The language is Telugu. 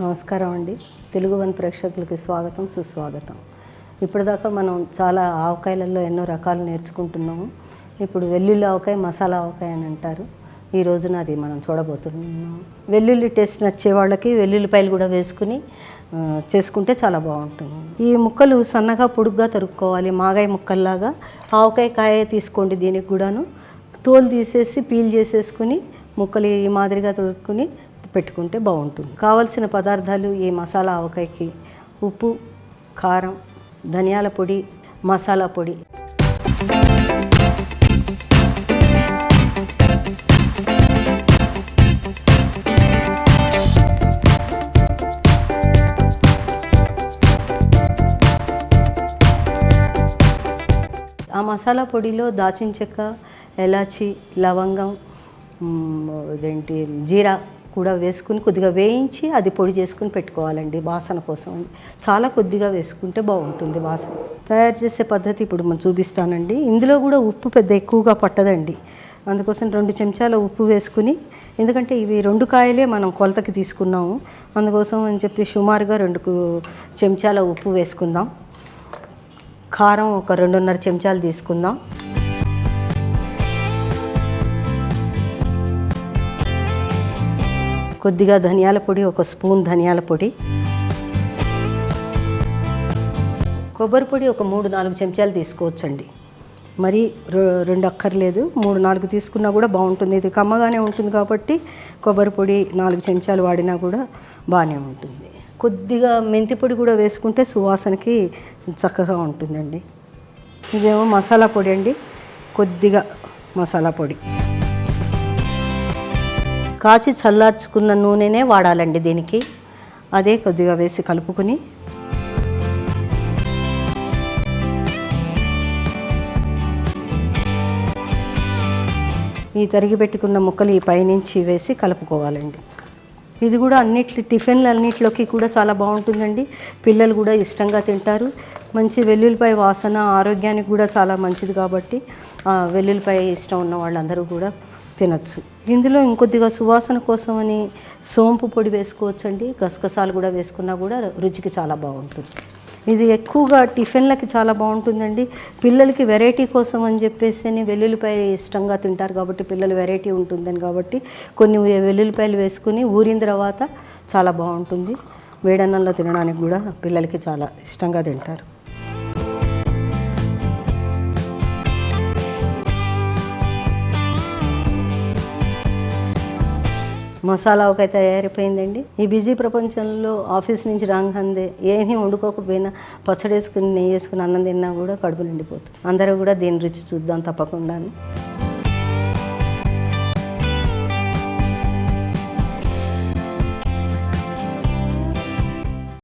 నమస్కారం అండి. తెలుగు వన్ ప్రేక్షకులకి స్వాగతం సుస్వాగతం. ఇప్పటిదాకా మనం చాలా ఆవకాయలలో ఎన్నో రకాలు నేర్చుకుంటున్నాము. ఇప్పుడు వెల్లుల్లి ఆవకాయ మసాలా ఆవకాయ అని అంటారు. ఈ రోజున అది మనం చూడబోతున్నాం వెల్లుల్లి టేస్ట్ నచ్చే వాళ్ళకి వెల్లుల్లిపాయలు కూడా వేసుకుని చేసుకుంటే చాలా బాగుంటుంది. ఈ ముక్కలు సన్నగా పొడుగ్గా తరుక్కోవాలి. మాగాయ ముక్కల్లాగా ఆవకాయ కాయ తీసుకోండి దీనికి కూడాను. తోలు తీసేసి పీల్ చేసేసుకుని ముక్కలు ఈ మాదిరిగా తొడుక్కుని పెట్టుకుంటే బాగుంటుంది. కావలసిన పదార్థాలు ఈ మసాలా ఆవకాయకి? ఉప్పు కారం ధనియాల పొడి మసాలా పొడి. ఆ మసాలా పొడిలో దాచిన చెక్క ఎలాచి లవంగం ఇదేంటి జీరా కూడా వేసుకుని కొద్దిగా వేయించి అది పొడి చేసుకుని పెట్టుకోవాలండి వాసన కోసం. చాలా కొద్దిగా వేసుకుంటే బాగుంటుంది వాసన. తయారు చేసే పద్ధతి ఇప్పుడు మనం చూపిస్తానండి. ఇందులో కూడా ఉప్పు పెద్ద ఎక్కువగా పట్టదండి. అందుకోసం రెండు చెంచాల ఉప్పు వేసుకుని ఎందుకంటే ఇవి రెండు కాయలే మనం కొలతకి తీసుకున్నాము. అందుకోసం అని చెప్పి సుమారుగా రెండు చెంచాల ఉప్పు వేసుకుందాం. కారం ఒక రెండున్నర చెంచాలు తీసుకుందాం. కొద్దిగా ధనియాల పొడి ఒక స్పూన్ ధనియాల పొడి. కొబ్బరి పొడి ఒక మూడు నాలుగు చెంచాలు తీసుకోవచ్చండి. మరి రెండు అక్కర్లేదు. మూడు నాలుగు తీసుకున్నా కూడా బాగుంటుంది. ఇది కమ్మగానే ఉంటుంది కాబట్టి కొబ్బరి పొడి నాలుగు చెంచాలు వాడినా కూడా బాగానే ఉంటుంది. కొద్దిగా మెంతి పొడి కూడా వేసుకుంటే సువాసనకి చక్కగా ఉంటుందండి. ఇదేమో మసాలా పొడి అండి. కొద్దిగా మసాలా పొడి. కాచి చల్లార్చుకున్న నూనెనే వాడాలండి దీనికి. అదే కొద్దిగా వేసి కలుపుకొని. ఈ తరిగి పెట్టుకున్న ముక్కలు ఈ పైనుంచి వేసి కలుపుకోవాలండి. ఇది కూడా అన్నిటి టిఫిన్లు అన్నిటిలోకి కూడా చాలా బాగుంటుందండి. పిల్లలు కూడా ఇష్టంగా తింటారు. మంచి వెల్లుల్లిపాయ వాసన ఆరోగ్యానికి కూడా చాలా మంచిది కాబట్టి వెల్లుల్లిపాయ ఇష్టం ఉన్న వాళ్ళందరూ కూడా తినచ్చు. ఇందులో ఇంకొద్దిగా సువాసన కోసమని సోంపు పొడి వేసుకోవచ్చండి. గసగసాలు కూడా వేసుకున్నా కూడా రుచికి చాలా బాగుంటుంది. ఇది ఎక్కువగా టిఫిన్లకి చాలా బాగుంటుందండి. పిల్లలకి వెరైటీ కోసం అని చెప్పేసి వెల్లుల్లిపాయ ఇష్టంగా తింటారు కాబట్టి పిల్లలు వెరైటీ ఉంటుందని కాబట్టి కొన్ని వెల్లుల్లిపాయలు వేసుకుని ఊరిన తర్వాత చాలా బాగుంటుంది. వేడన్నంలో తినడానికి కూడా పిల్లలకి చాలా ఇష్టంగా తింటారు. మసాలా ఒక తయారైపోయిందండి. ఈ బిజీ ప్రపంచంలో ఆఫీస్ నుంచి రాగానే ఏమీ వండుకోకపోయినా పచ్చడి వేసుకుని నెయ్యి వేసుకుని అన్నం తిన్నా కూడా కడుపు నిండిపోతుంది. అందరూ కూడా దీని రుచి చూద్దాం తప్పకుండా